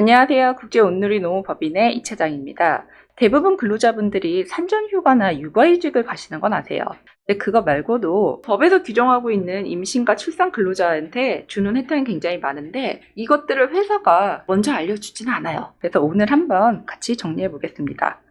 안녕하세요. 국제 온누리 노무법인의 이차장입니다. 대부분 근로자분들이 산전휴가나 육아휴직을 가시는 건 아세요. 근데 그거 말고도 법에서 규정하고 있는 임신과 출산 근로자한테 주는 혜택은 굉장히 많은데 이것들을 회사가 먼저 알려주지는 않아요. 그래서 오늘 한번 같이 정리해 보겠습니다.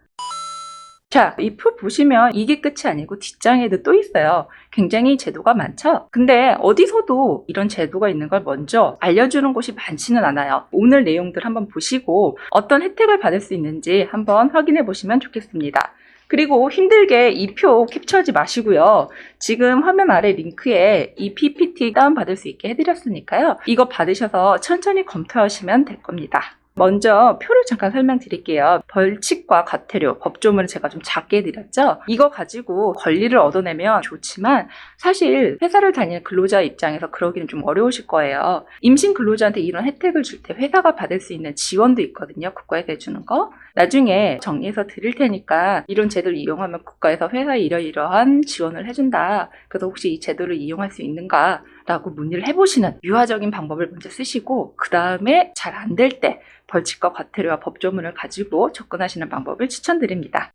자, 이 표 보시면 이게 끝이 아니고 뒷장에도 또 있어요. 굉장히 제도가 많죠? 근데 어디서도 이런 제도가 있는 걸 먼저 알려주는 곳이 많지는 않아요. 오늘 내용들 한번 보시고 어떤 혜택을 받을 수 있는지 한번 확인해 보시면 좋겠습니다. 그리고 힘들게 이 표 캡처하지 마시고요. 지금 화면 아래 링크에 이 PPT 다운받을 수 있게 해드렸으니까요. 이거 받으셔서 천천히 검토하시면 될 겁니다. 먼저 표를 잠깐 설명드릴게요. 벌칙과 과태료, 법조문을 제가 좀 작게 해드렸죠? 이거 가지고 권리를 얻어내면 좋지만 사실 회사를 다니는 근로자 입장에서 그러기는 좀 어려우실 거예요. 임신 근로자한테 이런 혜택을 줄 때 회사가 받을 수 있는 지원도 있거든요. 국가에서 해주는 거. 나중에 정리해서 드릴 테니까 이런 제도를 이용하면 국가에서 회사에 이러이러한 지원을 해준다. 그래서 혹시 이 제도를 이용할 수 있는가? 라고 문의를 해보시는 유화적인 방법을 먼저 쓰시고 그 다음에 잘 안 될 때 벌칙과 과태료와 법조문을 가지고 접근하시는 방법을 추천드립니다.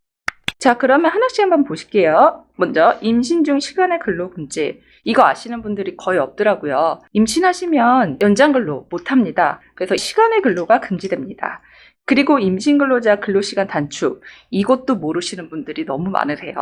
자, 그러면 하나씩 한번 보실게요. 먼저 임신 중 시간의 근로 금지. 이거 아시는 분들이 거의 없더라고요. 임신하시면 연장 근로 못 합니다. 그래서 시간의 근로가 금지됩니다. 그리고 임신 근로자 근로 시간 단축. 이것도 모르시는 분들이 너무 많으세요.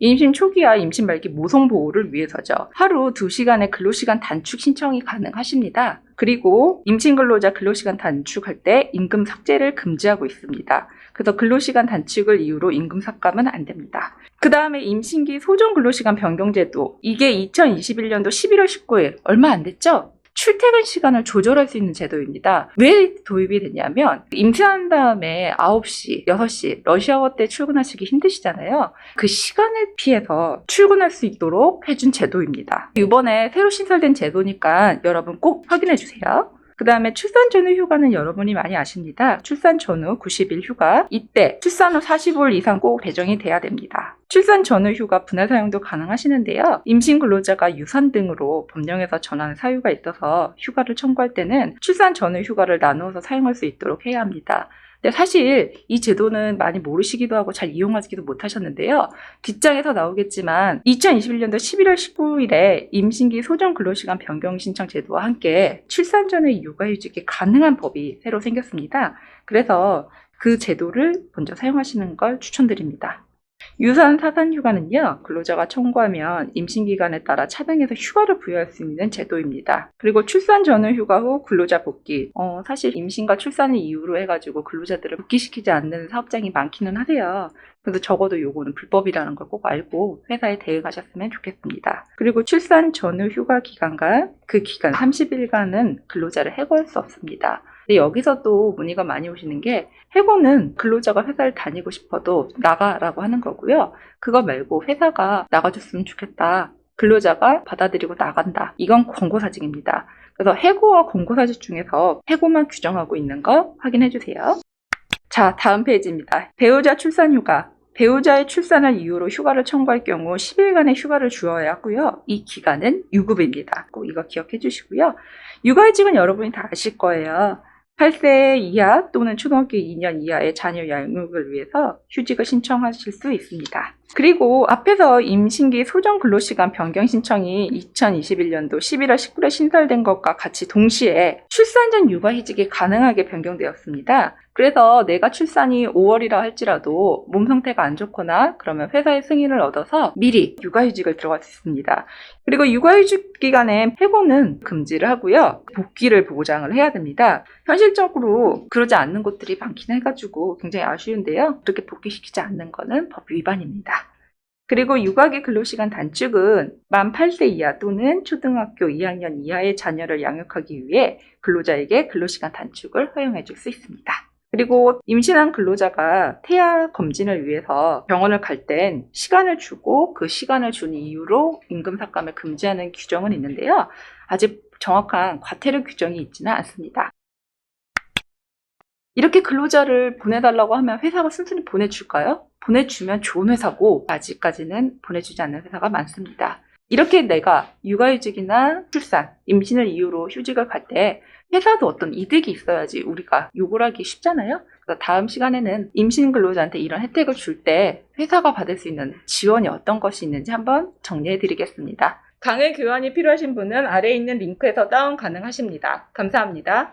임신 초기와 임신 말기 모성 보호를 위해서죠. 하루 2시간의 근로시간 단축 신청이 가능하십니다. 그리고 임신 근로자 근로시간 단축할 때 임금 삭제를 금지하고 있습니다. 그래서 근로시간 단축을 이유로 임금 삭감은 안 됩니다. 그 다음에 임신기 소정 근로시간 변경제도. 이게 2021년도 11월 19일. 얼마 안 됐죠? 출퇴근 시간을 조절할 수 있는 제도입니다. 왜 도입이 됐냐면 임신한 다음에 9시, 6시 러시아워 때 출근하시기 힘드시잖아요. 그 시간을 피해서 출근할 수 있도록 해준 제도입니다. 이번에 새로 신설된 제도니까 여러분 꼭 확인해 주세요. 그 다음에 출산 전후 휴가는 여러분이 많이 아십니다. 출산 전후 90일 휴가. 이때 출산 후 45일 이상 꼭 배정이 돼야 됩니다. 출산 전후 휴가 분할 사용도 가능하시는데요. 임신 근로자가 유산 등으로 법령에서 전하는 사유가 있어서 휴가를 청구할 때는 출산 전후 휴가를 나누어서 사용할 수 있도록 해야 합니다. 사실 이 제도는 많이 모르시기도 하고 잘 이용하지도 못하셨는데요. 뒷장에서 나오겠지만 2021년도 11월 19일에 임신기 소정 근로시간 변경 신청 제도와 함께 출산 전에 육아휴직이 가능한 법이 새로 생겼습니다. 그래서 그 제도를 먼저 사용하시는 걸 추천드립니다. 유산 사산 휴가는요, 근로자가 청구하면 임신 기간에 따라 차등해서 휴가를 부여할 수 있는 제도입니다. 그리고 출산 전후 휴가 후 근로자 복귀. 어, 사실 임신과 출산을 이유로 해가지고 근로자들을 복귀시키지 않는 사업장이 많기는 하세요. 그래서 적어도 요거는 불법이라는 걸 꼭 알고 회사에 대응하셨으면 좋겠습니다. 그리고 출산 전후 휴가 기간과 그 기간 30일간은 근로자를 해고할 수 없습니다. 근데 여기서 또 문의가 많이 오시는 게 해고는 근로자가 회사를 다니고 싶어도 나가라고 하는 거고요. 그거 말고 회사가 나가줬으면 좋겠다. 근로자가 받아들이고 나간다. 이건 권고사직입니다. 그래서 해고와 권고사직 중에서 해고만 규정하고 있는 거 확인해 주세요. 자, 다음 페이지입니다. 배우자 출산휴가. 배우자의 출산을 이유로 휴가를 청구할 경우 10일간의 휴가를 주어야 하고요. 이 기간은 유급입니다. 꼭 이거 기억해 주시고요. 육아휴직은 여러분이 다 아실 거예요. 8세 이하 또는 초등학교 2년 이하의 자녀 양육을 위해서 휴직을 신청하실 수 있습니다. 그리고 앞에서 임신기 소정 근로시간 변경 신청이 2021년도 11월 19일에 신설된 것과 같이 동시에 출산 전 육아휴직이 가능하게 변경되었습니다. 그래서 내가 출산이 5월이라 할지라도 몸 상태가 안 좋거나 그러면 회사의 승인을 얻어서 미리 육아휴직을 들어갈 수 있습니다. 그리고 육아휴직 기간에 해고는 금지를 하고요. 복귀를 보장을 해야 됩니다. 현실적으로 그러지 않는 곳들이 많긴 해가지고 굉장히 아쉬운데요. 그렇게 복귀시키지 않는 거는 법 위반입니다. 그리고 육아기 근로시간 단축은 만 8세 이하 또는 초등학교 2학년 이하의 자녀를 양육하기 위해 근로자에게 근로시간 단축을 허용해 줄 수 있습니다. 그리고 임신한 근로자가 태아 검진을 위해서 병원을 갈 땐 시간을 주고 그 시간을 준 이유로 임금 삭감을 금지하는 규정은 있는데요. 아직 정확한 과태료 규정이 있지는 않습니다. 이렇게 근로자를 보내달라고 하면 회사가 순순히 보내줄까요? 보내주면 좋은 회사고 아직까지는 보내주지 않는 회사가 많습니다. 이렇게 내가 육아휴직이나 출산, 임신을 이유로 휴직을 갈 때 회사도 어떤 이득이 있어야지 우리가 욕을 하기 쉽잖아요. 그래서 다음 시간에는 임신 근로자한테 이런 혜택을 줄 때 회사가 받을 수 있는 지원이 어떤 것이 있는지 한번 정리해 드리겠습니다. 강의 교환이 필요하신 분은 아래에 있는 링크에서 다운 가능하십니다. 감사합니다.